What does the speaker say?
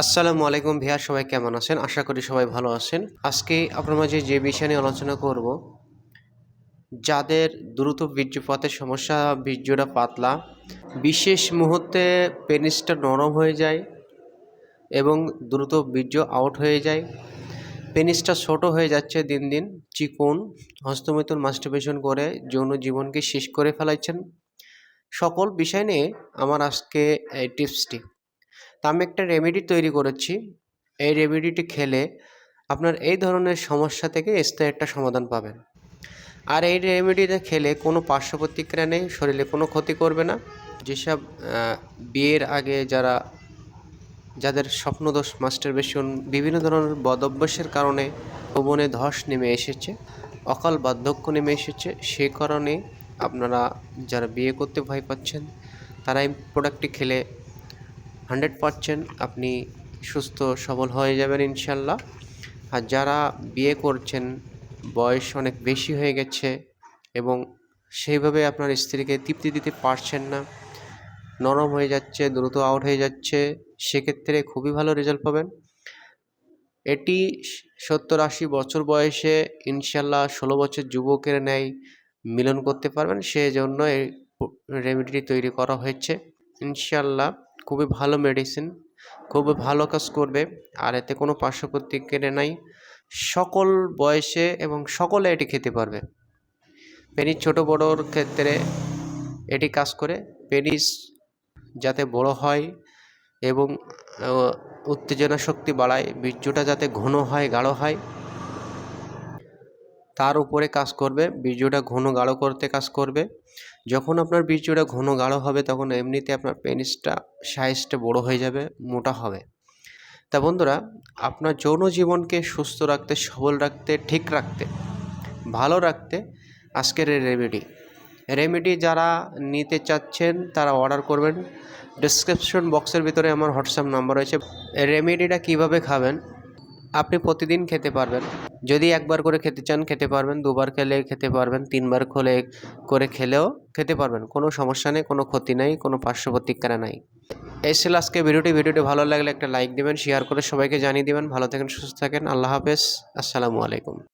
আসসালামু আলাইকুম ভিয়া সবাই কেমন আছেন? আশা করি সবাই ভালো আছেন। আজকে আপনার মাঝে যে বিষয় নিয়ে আলোচনা করব, যাদের দ্রুত বীর্যপাতের সমস্যা, বীর্যটা পাতলা, বিশেষ মুহূর্তে পেনিসটা নরম হয়ে যায় এবং দ্রুত বীর্য আউট হয়ে যায়। পেনিসটা ছোট হয়ে যাচ্ছে দিন দিন, চিকন, হস্তমিথুন মাস্টারবেশন করে, যৌন জীবনকে শেষ করে ফেলাচ্ছেন সকল বিষয় নিয়ে আমার আজকে এই টিপসটি তা আমি একটা রেমেডি তৈরি করেছি। এই রেমেডিটি খেলে আপনার এই ধরনের সমস্যা থেকে স্থায়ী একটা সমাধান পাবেন। আর এই রেমেডিটা খেলে কোনো পার্শ্ব প্রতিক্রিয়া নেই, শরীরে কোনো ক্ষতি করবে না। যেসব বিয়ের আগে যারা, যাদের স্বপ্নদোষ মাস্টারবেশন বিভিন্ন ধরনের বদভ্যাসের কারণে ভবনে ধস নেমে এসেছে, অকাল বার্ধক্য নেমে এসেছে সেই কারণে আপনারা যারা বিয়ে করতে ভয় পাচ্ছেন, তারা এই প্রোডাক্টটি খেলে হান্ড্রেড পারসেন্ট আপনি সুস্থ, সবল হয়ে যাবেন ইনশাল্লাহ। আর যারা বিয়ে করছেন, বয়স অনেক বেশি হয়ে গেছে এবং সেইভাবে আপনার স্ত্রীকে তৃপ্তি দিতে পারছেন না, নরম হয়ে যাচ্ছে, দ্রুত আউট হয়ে যাচ্ছে, সেক্ষেত্রে খুবই ভালো রেজাল্ট পাবেন। এটি সত্তর আশি বছর বয়সে ইনশাল্লাহ ষোলো বছর যুবকের ন্যায় মিলন করতে পারবেন। সেই জন্য এই রেমেডিটি তৈরি করা হয়েছে। ইনশাল্লাহ খুবই ভালো মেডিসিন খুবই ভালো কাজ করবে, আর এতে কোনো পার্শ্ব প্রতিক্রিয়া নাই। সকল বয়সে এবং সকলে এটি খেতে পারবে। পেনিস ছোট বড়োর ক্ষেত্রে এটি কাজ করে। পেনিস যাতে বড় হয় এবং উত্তেজনা শক্তি বাড়ায়, বীর্যটা যাতে ঘন হয়, গাঢ় হয় তার উপরে কাজ করবে, বীর্যটা ঘন গাঢ় করতে কাজ করবে। যখন আপনার বীর্যটা ঘন গাঢ় হবে, তখন এমনিতে আপনার পেনিসটা সাইজটা বড় হয়ে যাবে, মোটা হবে। তা বন্ধুরা, আপনার যৌন জীবনকে সুস্থ রাখতে, সবল রাখতে, ঠিক রাখতে, ভালো রাখতে আজকের এই রেমেডি রেমেডি যারা নিতে চাচ্ছেন, তারা অর্ডার করবেন। ডিসক্রিপশন বক্সের ভিতরে আমার হোয়াটসঅ্যাপ নাম্বার রয়েছে। রেমেডিটা কীভাবে খাবেন, আপনি প্রতিদিন খেতে পারবেন। যদি একবার করে খেতে চান, খেতে পারবেন। দুবার খেলে খেতে পারবেন, তিনবার খোলে করে খেলেও খেতে পারবেন। কোনো সমস্যা নেই, কোনো ক্ষতি নেই, কোনো পার্শ্ব নাই। এই আজকে ভিডিওটি। ভিডিওটি ভালো লাগলে একটা লাইক দেবেন শেয়ার করে সবাইকে জানিয়ে দেবেন। ভালো থাকেন, সুস্থ থাকেন। আল্লাহ হাফেজ। আসসালামু আলাইকুম।